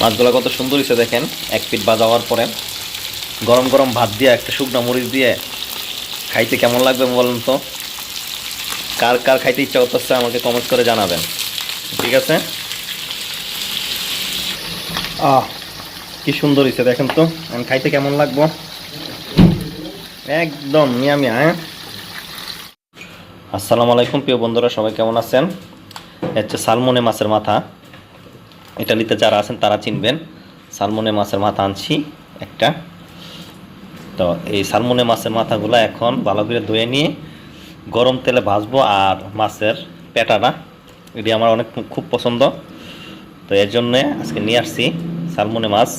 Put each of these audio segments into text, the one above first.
মাছগুলো কত সুন্দর হয়েছে দেখেন, এক পিট ভাজা হওয়ার পরে। গরম গরম ভাত দিয়ে একটা শুকনো মরিচ দিয়ে খাইতে কেমন লাগবে বলুন তো? কার কার খাইতে ইচ্ছা করতেছে আমাকে কমেন্ট করে জানাবেন। ঠিক আছে? আহ, কি সুন্দর হয়েছে দেখেন তো খাইতে কেমন লাগবো? একদম মিয়া মিয়া হ্যাঁ? আসসালামু আলাইকুম প্রিয় বন্ধুরা, সবাই কেমন আছেন? হচ্ছে সালমনে মাছের মাথা। ইটালিতে যারা আছেন তারা চিনবেন। সালমনে মাছের মাথা আনছি একটা। তো এই সালমনে মাছের মাথাগুলো এখন ভালো করে ধুয়ে নিয়ে গরম তেলে ভাজবো আর মাছের পেটাটা। এটি আমার অনেক খুব পছন্দ। তো এর জন্যে আজকে নিয়ে আসছি সালমনে মাছ।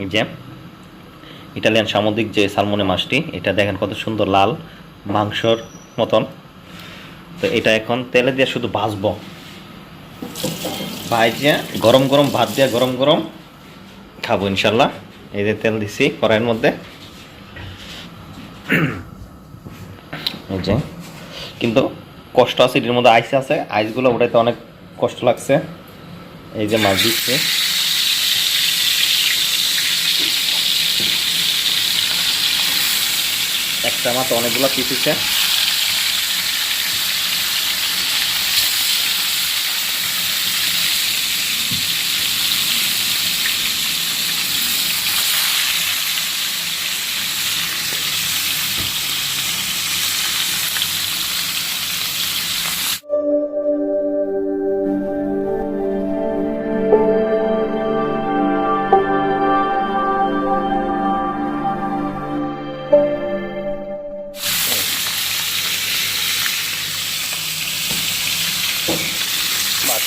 এই যে ইটালিয়ান সামুদ্রিক যে সালমনে মাছটি, এটা দেখেন কত সুন্দর লাল মাংসর মতন। তো এটা এখন তেলে দিয়ে শুধু ভাজবো। ভাইজিয়া গরম গরম ভাত দিয়ে গরম গরম খাব ইনশাল্লাহ। এই যে তেল দিছি কড়াইয়ের মধ্যে। এই যে, কিন্তু কষ্ট আছে, এটির মধ্যে আইস আছে। আইসগুলো ওটাতে অনেক কষ্ট লাগছে। এই যে মাছ দিচ্ছে। একটা মাছ অনেকগুলো পিসিছে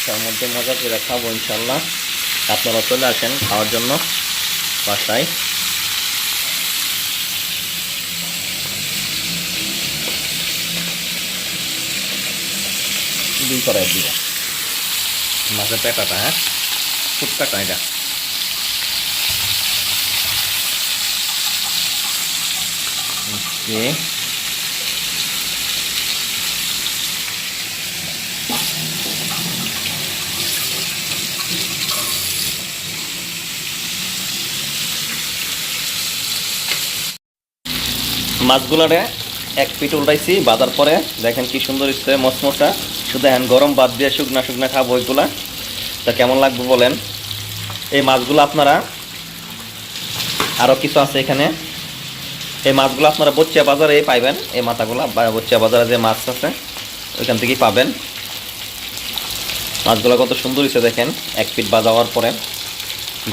বাচ্চার মধ্যে মজা করে খাব ইনশাল্লাহ আপনারা চলে আসেন খাওয়ার জন্য বাসায়। দুই কড়াই দিব মাছের পেটাটা হ্যাঁ? ফুটকাটা এটা। ওকে। মাছগুলারে এক পিঠ উল্টাইছি, বাজার পরে দেখেন কি সুন্দর ইচ্ছে মশমশা শুধু এখন গরম বাদ দিয়ে শুকনা শুকনা খাব ওইগুলা। তা কেমন লাগবে বলেন? এই মাছগুলো আপনারা আরও কিছু আছে এখানে। এই মাছগুলো আপনারা বচ্চিয়া বাজারে পাইবেন, এই মাথাগুলো বচ্চিয়া বাজারে যে মাছ আছে, ওইখান থেকেই পাবেন। মাছগুলো কত সুন্দর হয়েছে দেখেন, এক পিঠ বাজা হওয়ার পরে।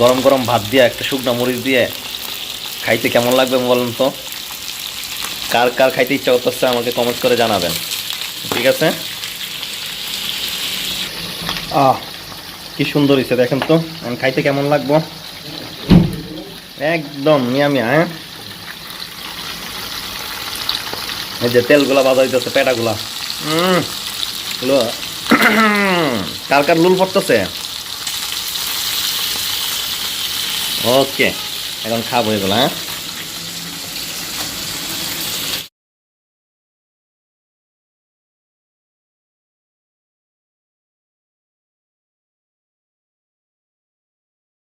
গরম গরম ভাত দিয়ে, একটা শুকনো মরিচ দিয়ে, খাইতে কেমন লাগবে বলেন তো? কার কার খাইতে ইচ্ছা করতেছে আমাকে কমেন্ট করে জানাবেন। ঠিক আছে? আহ, কি সুন্দর হয়েছে দেখেন তো। এখন খাইতে কেমন লাগবো? একদম মিয়া মিয়া হ্যাঁ? এই যে তেলগুলা বাজা হইতেছে, পেটাগুলা। কার কার লুল পড়তেছে? ওকে, এখন খাব এগুলো হ্যাঁ?